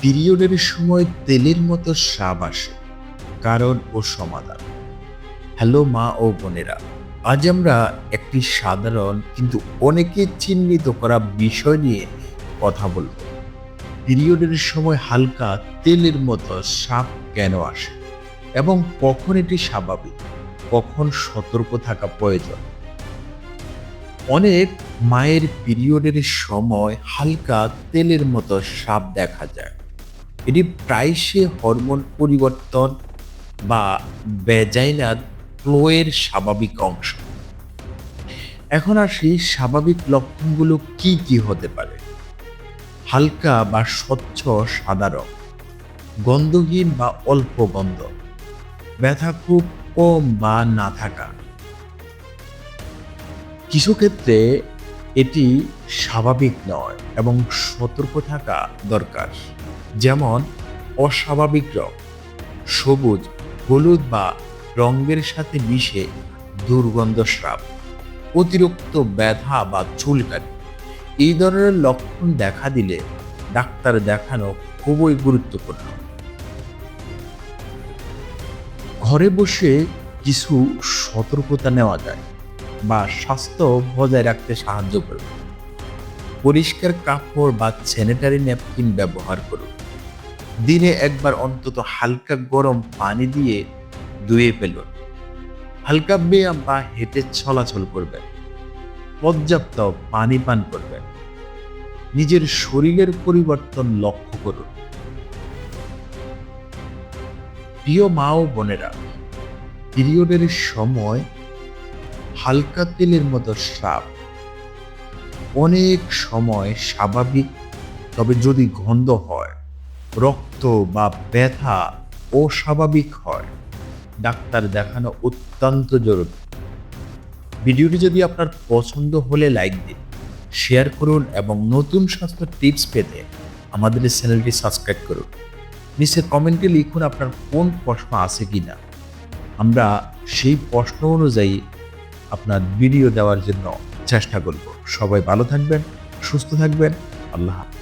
পিরিয়ডের সময় তেলের মতো সাব আসে, কারণ ও সমাধান। হ্যালো মা ও বোনেরা, আজ আমরা একটি সাধারণ কিন্তু অনেকে চিহ্নিত করা বিষয় নিয়ে কথা বলব। পিরিয়ডের সময় হালকা তেলের মতো সাপ কেন আসে এবং কখন এটি স্বাভাবিক? কখন সতর্ক থাকা প্রয়োজন? অনেক মায়ের পিরিয়ডের সময় হালকা তেলের মতো সাপ দেখা যায়। এটি প্রায়শই হরমোন পরিবর্তন বা বেজাইনার ফ্লোয়ের স্বাভাবিক অংশ। এখন আসি স্বাভাবিক লক্ষণগুলো কি কি হতে পারে? হালকা বা স্বচ্ছ সাদা রং, গন্ধহীন বা অল্প গন্ধ, ব্যথা খুব কম বা না থাকা। কিছু ক্ষেত্রে এটি স্বাভাবিক নয় এবং সতর্ক থাকা দরকার। যেমন অস্বাভাবিক রং, সবুজ, হলুদ বা রঙের সাথে মিশে দুর্গন্ধ স্রাব, অতিরিক্ত ব্যথা বা চুলকানি। এই ধরনের লক্ষণ দেখা দিলে ডাক্তার দেখানো খুবই গুরুত্বপূর্ণ। ঘরে বসে কিছু সতর্কতা নেওয়া যায় বা স্বাস্থ্য বজায় রাখতে সাহায্য করবে। পরিষ্কার কাপড় বা স্যানিটারি ন্যাপকিন ব্যবহার করুন। দিনে একবার অন্তত হালকা গরম পানি দিয়ে ধুয়ে ফেলুন। হালকা ব্যায়াম বা হেঁটে চলাচল করবেন। পর্যাপ্ত পানি পান করবেন। নিজের শরীরের পরিবর্তন লক্ষ্য করুন। প্রিয় মা ও বোনেরা, পিরিয়ডের সময় হালকা তেলের মতো স্রাব অনেক সময় স্বাভাবিক, তবে যদি গন্ধ হয় রক্ত বা ব্যথা অস্বাভাবিক হয়। ডাক্তার দেখানো অত্যন্ত জরুরি। ভিডিওটি যদি আপনার পছন্দ হলে লাইক দিন, শেয়ার করুন এবং নতুন স্বাস্থ্য টিপস পেতে আমাদের চ্যানেলটি সাবস্ক্রাইব করুন। নিচে কমেন্টে লিখুন আপনার কোন প্রশ্ন আছে কি না আমরা সেই প্রশ্ন অনুযায়ী আপনার ভিডিও দেওয়ার জন্য চেষ্টা করব। সবাই ভালো থাকবেন, সুস্থ থাকবেন। আল্লাহ।